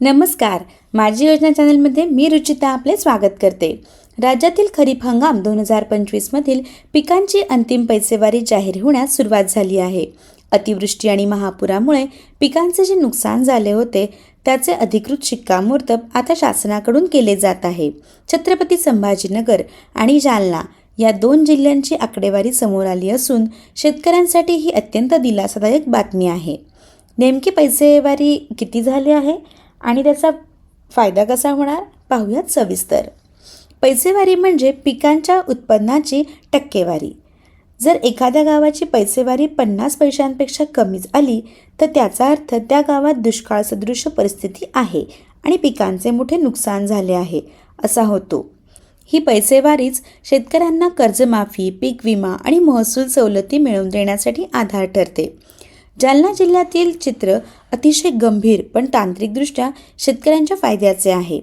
नमस्कार. माझी योजना चॅनलमध्ये मी रुचिता आपले स्वागत करते. राज्यातील खरीप हंगाम दोन हजार पंचवीसमधील पिकांची अंतिम पैसेवारी जाहीर होण्यास सुरुवात झाली आहे. अतिवृष्टी आणि महापुरामुळे पिकांचे जे नुकसान झाले होते त्याचे अधिकृत शिक्कामोर्तब आता शासनाकडून केले जात आहे. छत्रपती संभाजीनगर आणि जालना या दोन जिल्ह्यांची आकडेवारी समोर आली असून शेतकऱ्यांसाठी ही अत्यंत दिलासादायक बातमी आहे. नेमकी पैसेवारी किती झाली आहे? आणि त्याचा फायदा कसा होणार? पाहूयात सविस्तर. पैसेवारी म्हणजे पिकांच्या उत्पन्नाची टक्केवारी. जर एखाद्या गावाची पैसेवारी पन्नास पैशांपेक्षा कमीच आली तर त्याचा अर्थ त्या गावात दुष्काळ सदृश परिस्थिती आहे आणि पिकांचे मोठे नुकसान झाले आहे असा होतो. ही पैसेवारीच शेतकऱ्यांना कर्जमाफी पीक विमा आणि महसूल सवलती मिळवून देण्यासाठी आधार ठरते. जालना जिल्ह्यातील चित्र अतिशय गंभीर पण तांत्रिकदृष्ट्या शेतकऱ्यांच्या फायद्याचे आहे.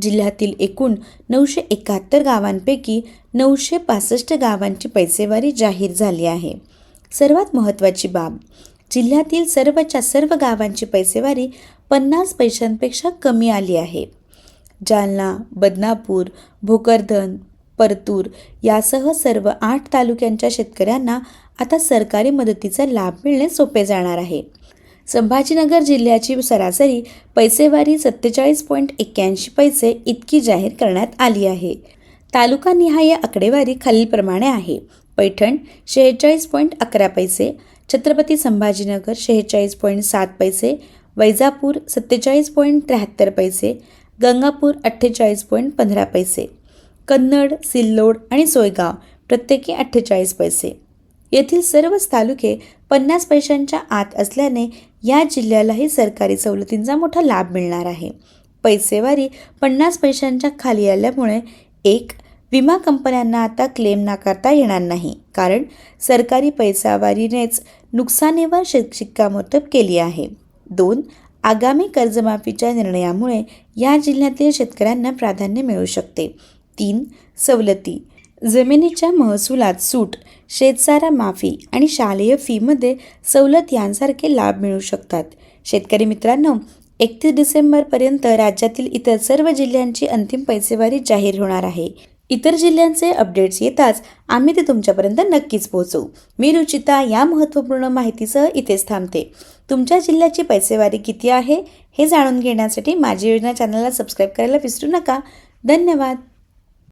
जिल्ह्यातील एकूण नऊशे एकाहत्तर गावांपैकी नऊशे पासष्ट गावांची पैसेवारी जाहीर झाली आहे. सर्वात महत्त्वाची बाब जिल्ह्यातील सर्वच्या सर्व गावांची पैसेवारी पन्नास पैशांपेक्षा कमी आली आहे. जालना बदनापूर भोकरधन परतूर यासह सर्व आठ तालुक्यांच्या शेतकऱ्यांना आता सरकारी मदतीचा लाभ मिळणे सोपे जाणार आहे. संभाजीनगर जिल्ह्याची सरासरी पैसेवारी सत्तेचाळीस पॉईंट एक्क्याऐंशी पैसे इतकी जाहीर करण्यात आली आहे. तालुकानिहाय आकडेवारी खालीलप्रमाणे आहे. पैठण शेहेचाळीस पॉईंट अकरा पैसे छत्रपती संभाजीनगर शेहेचाळीस पॉईंट सात पैसे वैजापूर सत्तेचाळीस पॉईंट त्र्याहत्तर पैसे गंगापूर अठ्ठेचाळीस पॉईंट पंधरा पैसे. कन्नड सिल्लोड आणि सोयगाव प्रत्येकी अठ्ठेचाळीस पैसे. येथील सर्वच तालुके पन्नास पैशांच्या आत असल्याने या जिल्ह्यालाही सरकारी सवलतींचा मोठा लाभ मिळणार आहे. पैसेवारी पन्नास पैशांच्या खाली आल्यामुळे एक विमा कंपन्यांना आता क्लेम नाकारता येणार नाही कारण सरकारी पैसावारीनेच नुकसानीवर शिक शिक्कामोर्तब केली आहे. दोन आगामी कर्जमाफीच्या निर्णयामुळे या जिल्ह्यातील शेतकऱ्यांना प्राधान्य मिळू शकते. तीन सवलती. जमिनीच्या महसुलात सूट शेतसारा माफी आणि शालेय फीमध्ये सवलत यांसारखे लाभ मिळू शकतात. शेतकरी मित्रांनो एकतीस डिसेंबरपर्यंत राज्यातील इतर सर्व जिल्ह्यांची अंतिम पैसेवारी जाहीर होणार आहे. इतर जिल्ह्यांचे अपडेट्स येताच आम्ही ते तुमच्यापर्यंत नक्कीच पोहोचवू मी रुचिता या महत्त्वपूर्ण माहितीसह इथेच थांबते. तुमच्या जिल्ह्याची पैसेवारी किती आहे हे जाणून घेण्यासाठी माझी योजना चॅनलला सबस्क्राईब करायला विसरू नका. धन्यवाद!